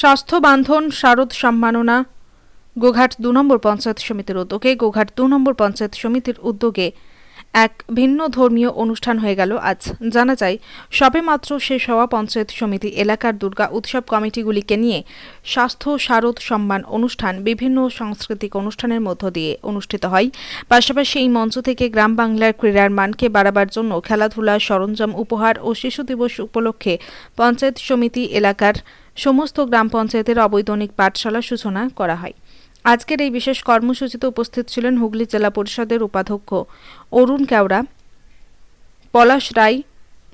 স্বাস্থ্য বান্ধন, শারদ সম্মাননা। গোঘাট দু নম্বর পঞ্চায়েত সমিতির উদ্যোগে, গোঘাট দু নম্বর পঞ্চায়েত সমিতির উদ্যোগে এক ভিন্ন ধর্মীয় অনুষ্ঠান হয়ে গেল আজ। জানা যায়, সবেমাত্র শেষ হওয়া পঞ্চায়েত সমিতি এলাকার দুর্গা উৎসব কমিটিগুলিকে নিয়ে স্বাস্থ্য, শারদ সম্মান অনুষ্ঠান বিভিন্ন সাংস্কৃতিক অনুষ্ঠানের মধ্য দিয়ে অনুষ্ঠিত হয়। পাশাপাশি এই মঞ্চ থেকে গ্রাম বাংলার ক্রীড়ার মানকে বাড়াবার জন্য খেলাধুলা, সরঞ্জাম উপহার ও শিশু দিবস উপলক্ষে পঞ্চায়েত সমিতি এলাকার সমস্ত গ্রাম পঞ্চায়েতের অবৈতনিক পাঠশালা সূচনা করা হয়। আজকের এই বিশেষ কর্মসূচিতে উপস্থিত ছিলেন হুগলি জেলা পরিষদের উপাধ্যক্ষ অরুণ কেওড়া, পলাশ রায়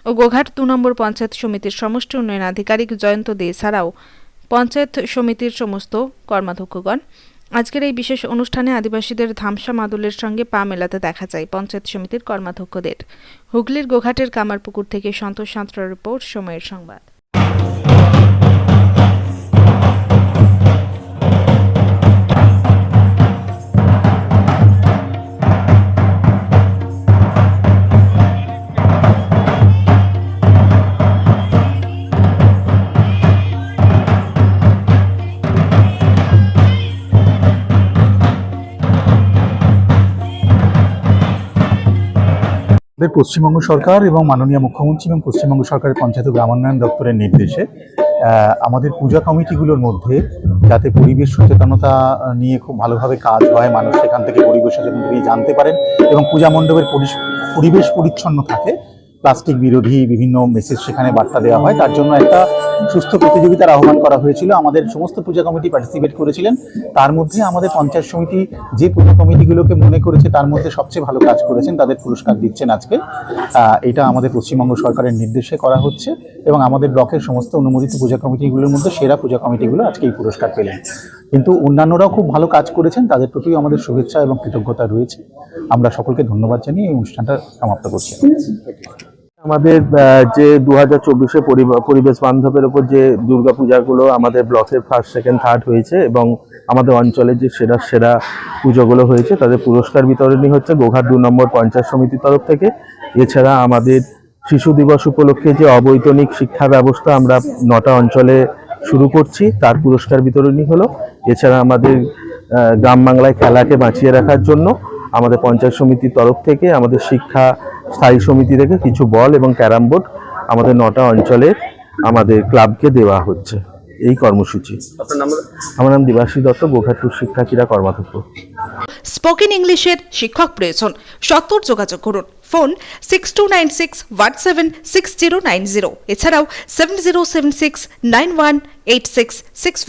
ও গোঘাট দু নম্বর পঞ্চায়েত সমিতির সমষ্টি উন্নয়ন আধিকারিক জয়ন্ত দে ছাড়াও পঞ্চায়েত সমিতির সমস্ত কর্মাধ্যক্ষগণ। আজকের এই বিশেষ অনুষ্ঠানে আদিবাসীদের ধামসা মাদুলের সঙ্গে পা মেলাতে দেখা যায় পঞ্চায়েত সমিতির কর্মাধ্যক্ষদের। হুগলির গোঘাটের কামারপুকুর থেকে সন্তোষ সাঁতরার রিপোর্ট, সময়ের সংবাদ। পশ্চিমবঙ্গ সরকার এবং মাননীয় মুখ্যমন্ত্রী এবং পশ্চিমবঙ্গ সরকারের পঞ্চায়েত গ্রামোন্নয়ন দপ্তরের নির্দেশে আমাদের পূজা কমিটিগুলোর মধ্যে যাতে পরিবেশ সচেতনতা নিয়ে খুব ভালোভাবে কাজ হয়, মানুষ সেখান থেকে পরিবেশ সচেতনতা নিয়ে জানতে পারেন এবং পূজা মণ্ডপের পরিবেশ পরিচ্ছন্ন থাকে প্লাস্টিক বিরোধী বিভিন্ন মেসেজ সেখানে বার্তা দেওয়া হয়। তার জন্য একটা সুস্থ প্রতিযোগিতার আহ্বান করা হয়েছিল। আমাদের সমস্ত পূজা কমিটি পার্টিসিপেট করেছিলেন। তার মধ্যে আমাদের পঞ্চায়েত সমিতি যে পূজা কমিটিগুলোকে মনে করেছে, তার মধ্যে সবচেয়ে ভালো কাজ করেছেন, তাদের পুরস্কার দিচ্ছেন আজকে। এটা আমাদের পশ্চিমবঙ্গ সরকারের নির্দেশে করা হচ্ছে এবং আমাদের ব্লকের সমস্ত অনুমোদিত পূজা কমিটিগুলোর মধ্যে সেরা পূজা কমিটিগুলো আজকে এই পুরস্কার পেলেন। কিন্তু অন্যান্যরাও খুব ভালো কাজ করেছেন, তাদের প্রতিও আমাদের শুভেচ্ছা এবং কৃতজ্ঞতা রয়েছে। আমরা সকলকে ধন্যবাদ জানিয়ে এই অনুষ্ঠানটা সমাপ্ত করছি। আমাদের যে দু হাজার চব্বিশে পরিবেশ বান্ধবের ওপর যে দুর্গাপূজাগুলো আমাদের ব্লকের ফার্স্ট সেকেন্ড থার্ড হয়েছে এবং আমাদের অঞ্চলে যে সেরা সেরা পুজোগুলো হয়েছে, তাদের পুরস্কার বিতরণী হচ্ছে গোঘাট দু নম্বর পঞ্চায়েত সমিতির তরফ থেকে। এছাড়া আমাদের শিশু দিবস উপলক্ষে যে অবৈতনিক শিক্ষা ব্যবস্থা আমরা নটা অঞ্চলে শুরু করছি, তার পুরস্কার বিতরণী হলো। এছাড়া আমাদের গ্রাম বাংলায় খেলাকে বাঁচিয়ে রাখার জন্য আমাদের পঞ্চায়েত সমিতির তরফ থেকে আমাদের শিক্ষা স্থায়ী সমিতি থেকে কিছু বল এবং ক্যারাম বোর্ড আমাদের নটা অঞ্চলে আমাদের ক্লাবকে দেওয়া হচ্ছে এই কর্মসূচি। আমার নাম দিবাসী দত্ত গোঘাটপুর শিক্ষা ক্রীড়া কর্মাধ্যক্ষ। স্পোকেন ইংলিশের শিক্ষক প্রয়োজন। সত্তর যোগাযোগ করুন। Phone six two nine six one seven six zero nine zero এছাড়াও seven zero seven six nine one eight six six five